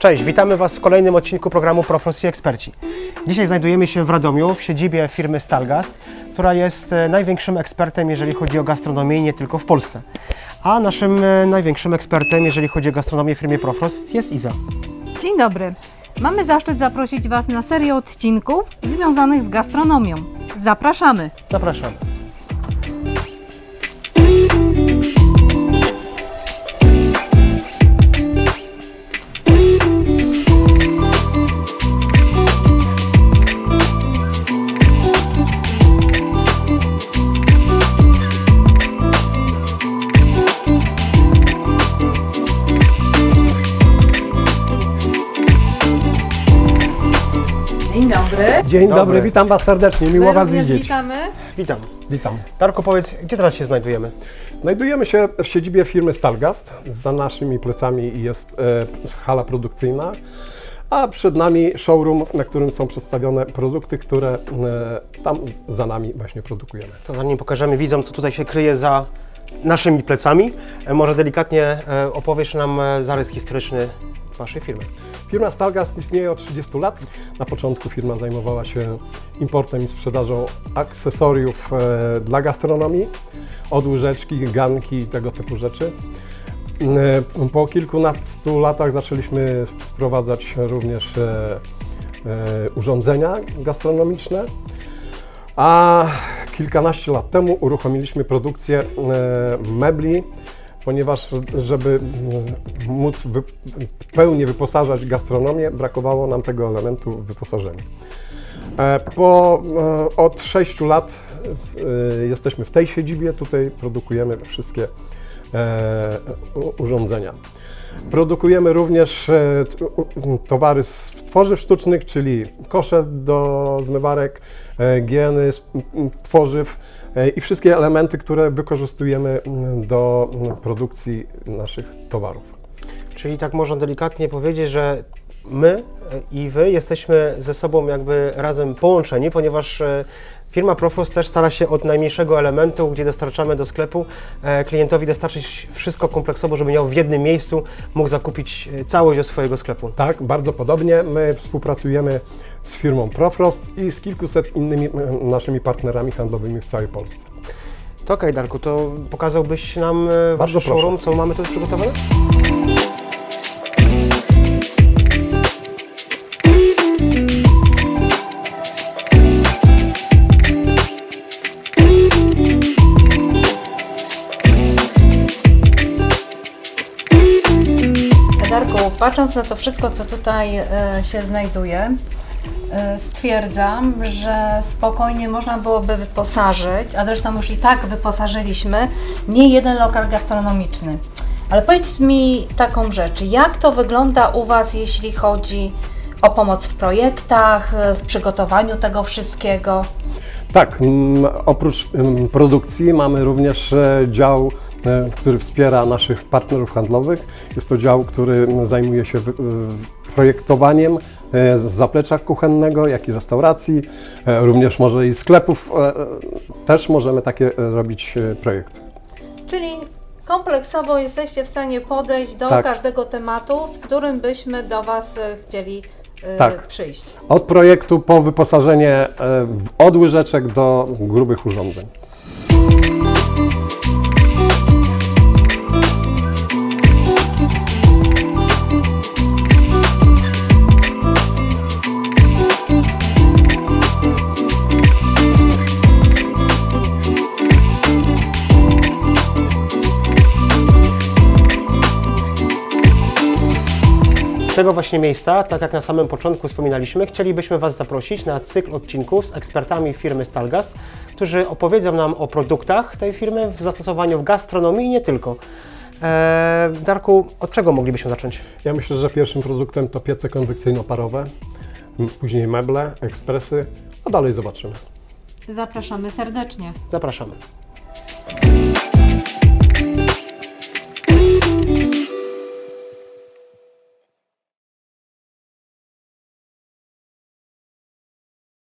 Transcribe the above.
Cześć, witamy Was w kolejnym odcinku programu Profros i Eksperci. Dzisiaj znajdujemy się w Radomiu, w siedzibie firmy Stalgast, która jest e, największym ekspertem, jeżeli chodzi o gastronomię i nie tylko w Polsce. A naszym e, największym ekspertem, jeżeli chodzi o gastronomię w firmie Profrost jest Iza. Dzień dobry. Mamy zaszczyt zaprosić Was na serię odcinków związanych z gastronomią. Zapraszamy. Zapraszamy. Dobry. Dzień dobry. Dobry. witam Was serdecznie, miło My Was również widzieć. witamy. Witam. Witam. Darku, powiedz, gdzie teraz się znajdujemy? Znajdujemy się w siedzibie firmy Stalgast. Za naszymi plecami jest e, hala produkcyjna, a przed nami showroom, na którym są przedstawione produkty, które e, tam z, za nami właśnie produkujemy. To zanim pokażemy widzom, co tutaj się kryje za naszymi plecami, e, może delikatnie e, opowiesz nam e, zarys historyczny Firmy. Firma Stalgast istnieje od 30 lat. Na początku firma zajmowała się importem i sprzedażą akcesoriów e, dla gastronomii, od łyżeczki, garnki i tego typu rzeczy. E, Po kilkunastu latach zaczęliśmy sprowadzać również e, urządzenia gastronomiczne, a kilkanaście lat temu uruchomiliśmy produkcję mebli, ponieważ żeby móc wy, w pełni wyposażać gastronomię, brakowało nam tego elementu w wyposażeniu. E, Po, e, od 6 lat e, jesteśmy w tej siedzibie, tutaj produkujemy wszystkie urządzenia. Produkujemy również e, towary z tworzyw sztucznych, czyli kosze do zmywarek, e, gieny tworzyw e, i wszystkie elementy, które wykorzystujemy do produkcji naszych towarów. Czyli tak można delikatnie powiedzieć, że my i wy jesteśmy ze sobą jakby razem połączeni, ponieważ e, firma Profrost też stara się od najmniejszego elementu, gdzie dostarczamy do sklepu, e, klientowi dostarczyć wszystko kompleksowo, żeby miał w jednym miejscu, mógł zakupić e, całość do swojego sklepu. Tak, bardzo podobnie. My współpracujemy z firmą Profrost i z kilkuset innymi naszymi partnerami handlowymi w całej Polsce. To okej, Darku, to pokazałbyś nam e, wasz Bardzo proszę. showroom, co mamy tu przygotowane? Patrząc na to wszystko, co tutaj e, się znajduje, e, stwierdzam, że spokojnie można byłoby wyposażyć, a zresztą już i tak wyposażyliśmy, nie jeden lokal gastronomiczny. Ale powiedz mi taką rzecz, jak to wygląda u Was, jeśli chodzi o pomoc w projektach, e, w przygotowaniu tego wszystkiego? Tak, mm, oprócz mm, produkcji mamy również dział, który wspiera naszych partnerów handlowych. Jest to dział, który zajmuje się projektowaniem e, zaplecza kuchennego, jak i restauracji, e, również może i sklepów. e, Też możemy takie robić projekty. Czyli kompleksowo jesteście w stanie podejść do Tak. każdego tematu, z którym byśmy do Was chcieli Tak. przyjść. Od projektu po wyposażenie w- od łyżeczek do grubych urządzeń. Tego właśnie miejsca, tak jak na samym początku wspominaliśmy, chcielibyśmy Was zaprosić na cykl odcinków z ekspertami firmy Stalgast, którzy opowiedzą nam o produktach tej firmy w zastosowaniu w gastronomii i nie tylko. Eee, Darku, od czego moglibyśmy zacząć? Ja myślę, że pierwszym produktem to piece konwekcyjno-parowe, później meble, ekspresy, a dalej zobaczymy. Zapraszamy serdecznie. Zapraszamy.